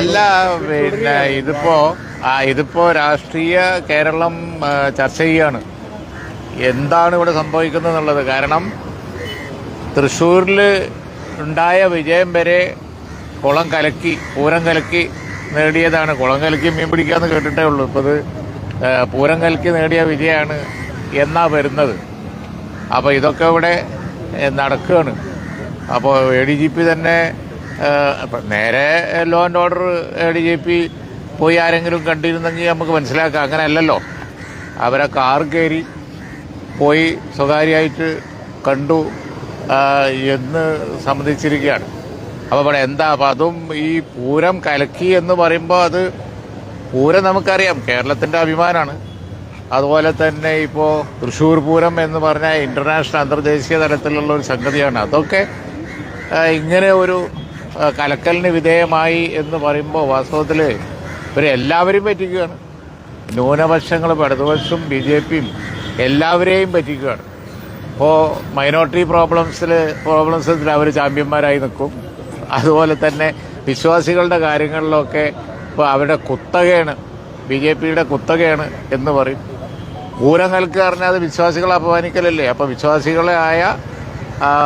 അല്ല പിന്നെ ഇതിപ്പോ ആ ഇതിപ്പോ രാഷ്ട്രീയ കേരളം ചർച്ച ചെയ്യാണ്. എന്താണ് ഇവിടെ സംഭവിക്കുന്നത് എന്നുള്ളത് കാരണം തൃശ്ശൂരിൽ ഉണ്ടായ വിജയം വരെ കുളം കലക്കി പൂരം കലക്കി നേടിയതാണ്. കുളം കലക്കി മീൻ പിടിക്കാന്ന് കേട്ടിട്ടേ ഉള്ളൂ. ഇപ്പത് ഇത് പൂരം കലക്കി നേടിയ വിജയമാണ് എന്നാ വരുന്നത്. അപ്പൊ ഇതൊക്കെ ഇവിടെ നടക്കുകയാണ് അപ്പോൾ എ ഡി ജി പി തന്നെ നേരെ law and order A D G P പോയി ആരെങ്കിലും കണ്ടിരുന്നെങ്കിൽ നമുക്ക് മനസ്സിലാക്കാം. അങ്ങനെ അല്ലല്ലോ അവരെ കാർ കയറി പോയി സ്വകാര്യമായിട്ട് കണ്ടു എന്ന് സംബന്ധിച്ചിരിക്കുകയാണ് അപ്പോൾ ഇവിടെ എന്താ? അപ്പം അതും ഈ പൂരം കലക്കി എന്ന് പറയുമ്പോൾ അത് പൂരം നമുക്കറിയാം. കേരളത്തിന്റെ അഭിമാനമാണ് അതുപോലെ തന്നെ ഇപ്പോൾ തൃശ്ശൂർ പൂരം എന്ന് പറഞ്ഞാൽ ഇന്റർനാഷണൽ അന്തർദേശീയ തലത്തിലുള്ള ഒരു സംഗതിയാണ്. അതൊക്കെ ഇങ്ങനെ ഒരു കലക്കലിന് വിധേയമായി എന്ന് പറയുമ്പോൾ വാസ്തവത്തിൽ ഇവർ എല്ലാവരെയും പറ്റിക്കുകയാണ്. ന്യൂനപക്ഷങ്ങളും ഇടതുപക്ഷവും ബി ജെ പിയും എല്ലാവരെയും പറ്റിക്കുകയാണ്. ഇപ്പോൾ മൈനോറിറ്റി പ്രോബ്ലംസിൽ പ്രോബ്ലംസിൽ അവർ ചാമ്പ്യന്മാരായി നിൽക്കും. അതുപോലെ തന്നെ വിശ്വാസികളുടെ കാര്യങ്ങളിലൊക്കെ ഇപ്പോൾ അവരുടെ കുത്തകയാണ് ബി ജെ പിയുടെ കുത്തകയാണ് എന്ന് പറയും. ഊരം പറഞ്ഞാൽ അത് വിശ്വാസികളെ അപമാനിക്കലല്ലേ? അപ്പോൾ വിശ്വാസികളെ ആയ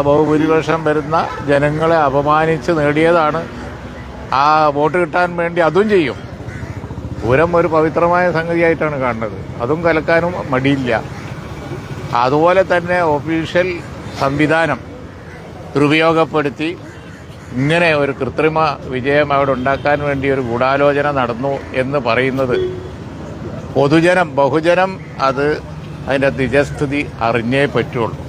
ബഹുഭൂരിപക്ഷം വരുന്ന ജനങ്ങളെ അപമാനിച്ച് നേടിയതാണ്. ആ വോട്ട് കിട്ടാൻ വേണ്ടി അതും ചെയ്യും. പൂരം ഒരു പവിത്രമായ സംഗതിയായിട്ടാണ് കാണുന്നത്. അതും കലക്കാനും മടിയില്ല. അതുപോലെ തന്നെ ഒഫീഷ്യൽ സംവിധാനം ദുരുപയോഗപ്പെടുത്തി ഇങ്ങനെ ഒരു കൃത്രിമ വിജയം അവിടെ ഉണ്ടാക്കാൻ വേണ്ടി ഒരു ഗൂഢാലോചന നടന്നു എന്ന് പറയുന്നത്. പൊതുജനം ബഹുജനം അത് അതിന്റെ നിജസ്ഥിതി അറിഞ്ഞേ പറ്റുള്ളൂ.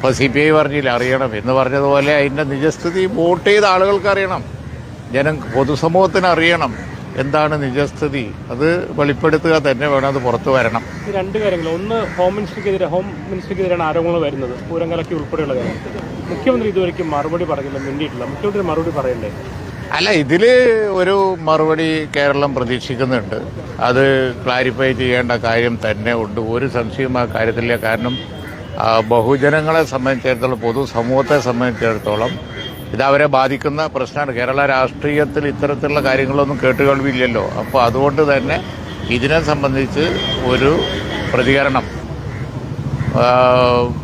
ഇപ്പോൾ സി പി ഐ പറഞ്ഞില്ല അറിയണം എന്ന് പറഞ്ഞതുപോലെ അതിന്റെ നിജസ്ഥിതി വോട്ട് ചെയ്ത ആളുകൾക്ക് അറിയണം. ജനം പൊതുസമൂഹത്തിന് അറിയണം എന്താണ് നിജസ്ഥിതി. അത് വെളിപ്പെടുത്തുക തന്നെ വേണം അത് പുറത്തു വരണം. രണ്ട് കാര്യങ്ങൾ. ഒന്ന് ഹോം മിനിസ്റ്റർക്കെതിരെ ഹോം മിനിസ്റ്റർക്കെതിരെയാണ് ആരോപണങ്ങൾ വരുന്നത്. പൂരങ്കലക്കി ഉൾപ്പെടെയുള്ള കാര്യം മുഖ്യമന്ത്രി ഇതുവരെയ്ക്കും മറുപടി പറഞ്ഞില്ല മിണ്ടിയിട്ടില്ല. മുഖ്യമന്ത്രി മറുപടി പറയണ്ടേ? അല്ല ഇതിൽ ഒരു മറുപടി കേരളം പ്രതീക്ഷിക്കുന്നുണ്ട്. അത് ക്ലാരിഫൈ ചെയ്യേണ്ട കാര്യം തന്നെ ഉണ്ട്. ഒരു സംശയവും ആ കാര്യത്തില്ല കാരണം ബഹുജനങ്ങളെ സംബന്ധിച്ചിടത്തോളം പൊതുസമൂഹത്തെ സംബന്ധിച്ചിടത്തോളം ഇത് അവരെ ബാധിക്കുന്ന പ്രശ്നമാണ്. കേരള രാഷ്ട്രീയത്തിൽ ഇത്തരത്തിലുള്ള കാര്യങ്ങളൊന്നും കേട്ടുകൊള്ളില്ലല്ലോ അപ്പോൾ അതുകൊണ്ട് തന്നെ ഇതിനെ സംബന്ധിച്ച് ഒരു പ്രതികരണം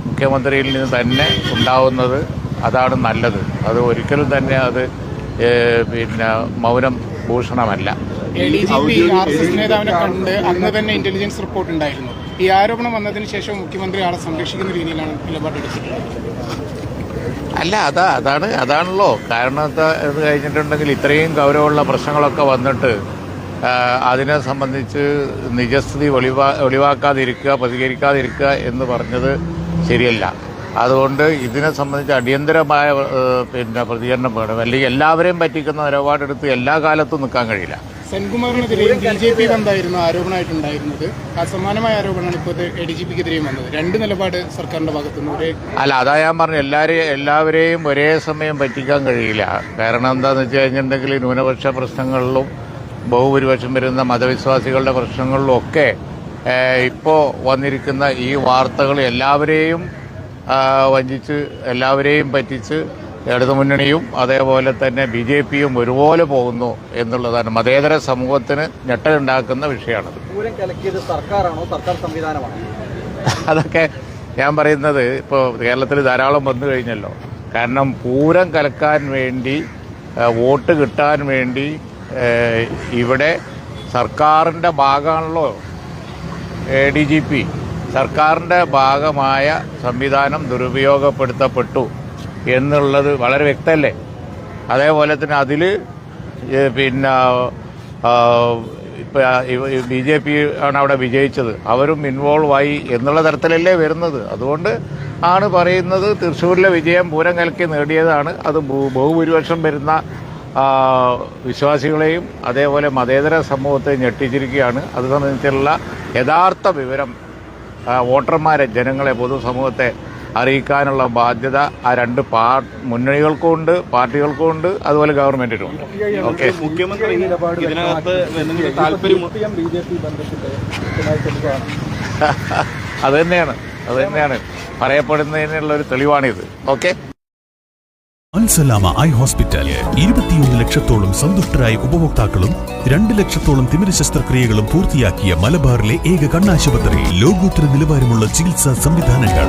മുഖ്യമന്ത്രിയിൽ നിന്ന് തന്നെ ഉണ്ടാവുന്നത് അതാണ് നല്ലത്. അത് ഒരിക്കലും തന്നെ അത് പിന്നെ മൗനം ഭൂഷണമല്ല. നേതാവിനെ കണ്ട് അന്ന് തന്നെ ഇന്റലിജൻസ് റിപ്പോർട്ട് ഉണ്ടായിരുന്നു. ഈ ആരോപണം വന്നതിന് ശേഷം മുഖ്യമന്ത്രി ആളെ സംരക്ഷിക്കുന്ന രീതിയിലാണ് നിലപാടെടുത്തിട്ടുള്ളത് അല്ല അതാ അതാണ് അതാണല്ലോ. കാരണം ഇത് കഴിഞ്ഞിട്ടുണ്ടെങ്കിൽ ഇത്രയും ഗൗരവമുള്ള പ്രശ്നങ്ങളൊക്കെ വന്നിട്ട് അതിനെ സംബന്ധിച്ച് നിജസ്ഥിതി ഒളിവാ ഒളിവാക്കാതിരിക്കുക പ്രതികരിക്കാതിരിക്കുക എന്ന് പറഞ്ഞത് ശരിയല്ല. അതുകൊണ്ട് ഇതിനെ സംബന്ധിച്ച് അടിയന്തരമായ പിന്നെ പ്രതികരണം വേണം. അല്ലെങ്കിൽ എല്ലാവരെയും പറ്റിക്കുന്ന നിലപാടെടുത്ത് എല്ലാ കാലത്തും നിൽക്കാൻ കഴിയില്ല. സെൻകുമാറിനെതിരെയും ബി ജെ പി എന്തായിരുന്നു ആരോപണമായിട്ടുണ്ടായിരുന്നത്? അസമാനമായ സമാനമായ ആരോപണമാണ് ഇപ്പോൾ എ ഡി ജി പിക്കെതിരെയും വന്നത്. രണ്ട് നിലപാട് സർക്കാരിന്റെ ഭാഗത്തുനിന്ന് ഒരേ അല്ല അതാ ഞാൻ പറഞ്ഞു എല്ലാവരെയും എല്ലാവരെയും ഒരേ സമയം പറ്റിക്കാൻ കഴിയില്ല. കാരണം എന്താണെന്ന് വെച്ച് കഴിഞ്ഞിട്ടുണ്ടെങ്കിൽ ന്യൂനപക്ഷ പ്രശ്നങ്ങളിലും ബഹുഭൂരിപക്ഷം വരുന്ന മതവിശ്വാസികളുടെ പ്രശ്നങ്ങളിലും ഒക്കെ ഇപ്പോൾ വന്നിരിക്കുന്ന ഈ വാർത്തകൾ എല്ലാവരെയും വഞ്ചിച്ച് എല്ലാവരെയും പറ്റിച്ച് ഇടതുമുന്നണിയും അതേപോലെ തന്നെ ബി ജെ പിയും ഒരുപോലെ പോകുന്നു എന്നുള്ളതാണ് മതേതര സമൂഹത്തിന് ഞെട്ടലുണ്ടാക്കുന്ന വിഷയമാണത്. സംവിധാനമാണോ? അതൊക്കെ ഞാൻ പറയുന്നത് ഇപ്പോൾ കേരളത്തിൽ ധാരാളം വന്നു കഴിഞ്ഞല്ലോ. കാരണം പൂരം കലക്കാൻ വേണ്ടി വോട്ട് കിട്ടാൻ വേണ്ടി ഇവിടെ സർക്കാരിന്റെ ഭാഗമാണല്ലോ എ ഡി ജി പി. സർക്കാരിന്റെ ഭാഗമായ സംവിധാനം ദുരുപയോഗപ്പെടുത്തപ്പെട്ടു. എന്നുള്ളത് വളരെ വ്യക്തമല്ലേ? അതേപോലെ തന്നെ അതിൽ പിന്നെ ഇപ്പം ബി ജെ പി ആണ് അവിടെ വിജയിച്ചത്. അവരും ഇൻവോൾവ് ആയി എന്നുള്ള തരത്തിലല്ലേ വരുന്നത്. അതുകൊണ്ട് ആണ് പറയുന്നത് തൃശ്ശൂരിലെ വിജയം പൂരം കലക്കി നേടിയതാണ്. അത് ബഹുഭൂരിപക്ഷം വരുന്ന വിശ്വാസികളെയും അതേപോലെ മതേതര സമൂഹത്തെ ഞെട്ടിച്ചിരിക്കുകയാണ്. അത് സംബന്ധിച്ചുള്ള യഥാർത്ഥ വിവരം വോട്ടർമാരെ ജനങ്ങളെ പൊതുസമൂഹത്തെ അറിയിക്കാനുള്ള ബാധ്യത ആ രണ്ട് പാർട്ടി മുന്നണികൾക്കും ഉണ്ട് പാർട്ടികൾക്കും ഉണ്ട് അതുപോലെ ഗവൺമെന്റിനും ഉണ്ട്. ഓക്കെ. മുഖ്യമന്ത്രി അത് തന്നെയാണ്. അത് തന്നെയാണ്. പറയപ്പെടുന്നതിനുള്ള ഒരു തെളിവാണിത്. ഓക്കെ? Alsalama eye hospital. ഇരുപത്തിയൊന്ന് ലക്ഷത്തോളം സന്തുഷ്ടരായ ഉപഭോക്താക്കളും രണ്ട് ലക്ഷത്തോളം തിമിര ശസ്ത്രക്രിയകളും പൂർത്തിയാക്കിയ മലബാറിലെ ഏക കണ്ണാശുപത്രി. ലോകോത്തര നിലവാരമുള്ള ചികിത്സാ സംവിധാനങ്ങൾ.